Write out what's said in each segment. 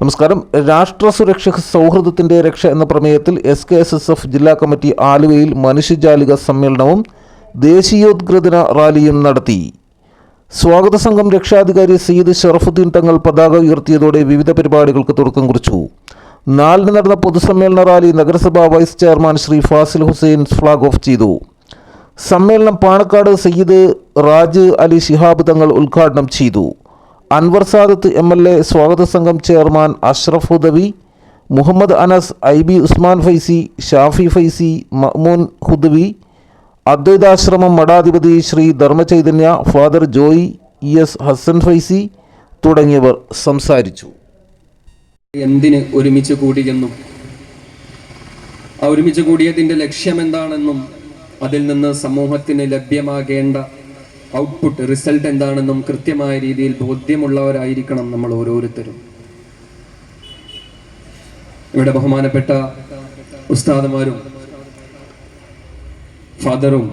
നമസ്കാരം. രാഷ്ട്ര സുരക്ഷ സൗഹൃദത്തിന്റെ രക്ഷ എന്ന പ്രമേയത്തിൽ S K S S F ജില്ലാ കമ്മിറ്റി ആലുവയിൽ മനുഷ്യജാലിക സമ്മേളനവും ദേശീയോദ്ഗ്രഥന റാലിയും നടത്തി. സ്വാഗത സംഘം രക്ഷാധികാരി സയ്യിദ് ഷറഫുദ്ദീൻ തങ്ങൾ പതാക ഉയർത്തിയതോടെ വിവിധ പരിപാടികൾക്ക് തുടക്കം കുറിച്ചു. നാലിന് നടന്ന പൊതുസമ്മേളന റാലി നഗരസഭാ vice chairman Shri Fazil Hussain flag off ചെയ്തു. സമ്മേളനം പാണക്കാട് സയ്യിദ് റാജ് അലി ശിഹാബ് തങ്ങൾ ഉദ്ഘാടനം ചെയ്തു. Anwar Sadath M L A സ്വാഗത സംഘം chairman Ashraf Hudavi Muhammad Anas I B Usman Faizy Shafi Faizy Mahmoon Hudavi Advaita Ashram മഠാധിപതി Shri Dharmachaitanya father Joy E S Hasan Faizy തുടങ്ങിയവർ സംസാരിച്ചു. എന്തിന് ഒരുമിച്ച് കൂടിയെന്നും ആ ഒരുമിച്ച് കൂടിയതിന്റെ ലക്ഷ്യം എന്താണെന്നും അതിൽ നിന്ന് സമൂഹത്തിന് ലഭ്യമാകേണ്ട ഔട്ട്പുട്ട് റിസൾട്ട് എന്താണെന്നും കൃത്യമായ രീതിയിൽ ബോധ്യമുള്ളവരായിരിക്കണം നമ്മൾ ഓരോരുത്തരും. ഇവിടെ ബഹുമാനപ്പെട്ട ഉസ്താദമാരും ഫാദറും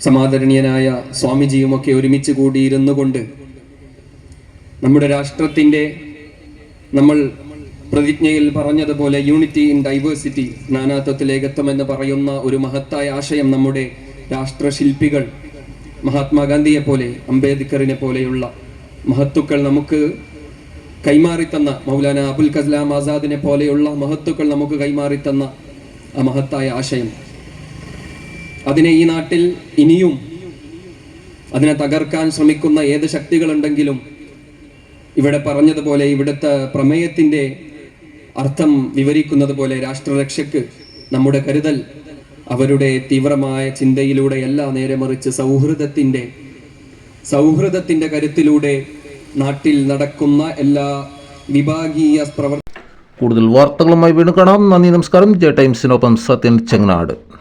സമാദരണീയനായ സ്വാമിജിയുമൊക്കെ ഒരുമിച്ച് കൂടിയിരുന്നു കൊണ്ട് നമ്മുടെ രാഷ്ട്രത്തിന്റെ നമ്മൾ പ്രതിജ്ഞയിൽ പറഞ്ഞതുപോലെ യൂണിറ്റി ഇൻ ഡൈവേഴ്സിറ്റി നാനാത്വത്തിൽ ഏകത്വം എന്ന് പറയുന്ന ഒരു മഹത്തായ ആശയം നമ്മുടെ രാഷ്ട്രശില്പികൾ മഹാത്മാഗാന്ധിയെ പോലെ അംബേദ്കറിനെ പോലെയുള്ള മഹത്തുക്കൾ നമുക്ക് കൈമാറിത്തന്ന മൗലാന അബുൽ കലാം ആസാദിനെ പോലെയുള്ള മഹത്തുക്കൾ നമുക്ക് കൈമാറിത്തന്ന ആ മഹത്തായ ആശയം. അതിനെ ഈ നാട്ടിൽ ഇനിയും അതിനെ തകർക്കാൻ ശ്രമിക്കുന്ന ഏത് ശക്തികളുണ്ടെങ്കിലും ഇവിടെ പറഞ്ഞതുപോലെ ഇവിടുത്തെ പ്രമേയത്തിന്റെ അർത്ഥം വിവരിക്കുന്നത് പോലെ രാഷ്ട്രരക്ഷയ്ക്ക് നമ്മുടെ കരുതൽ അവരുടെ തീവ്രമായ ചിന്തയിലൂടെയല്ല നേരെ മറിച്ച് സൗഹൃദത്തിന്റെ സൗഹൃദത്തിന്റെ കരുത്തിലൂടെ നാട്ടിൽ നടക്കുന്ന എല്ലാ വിഭാഗീയ പ്രവർത്തന കൂടുതൽ വാർത്തകളുമായി വീണ്ടും കാണാം. നന്ദി നമസ്കാരം. ജെ ടൈംസിനൊപ്പം സത്യൻ ചെങ്ങനാട്.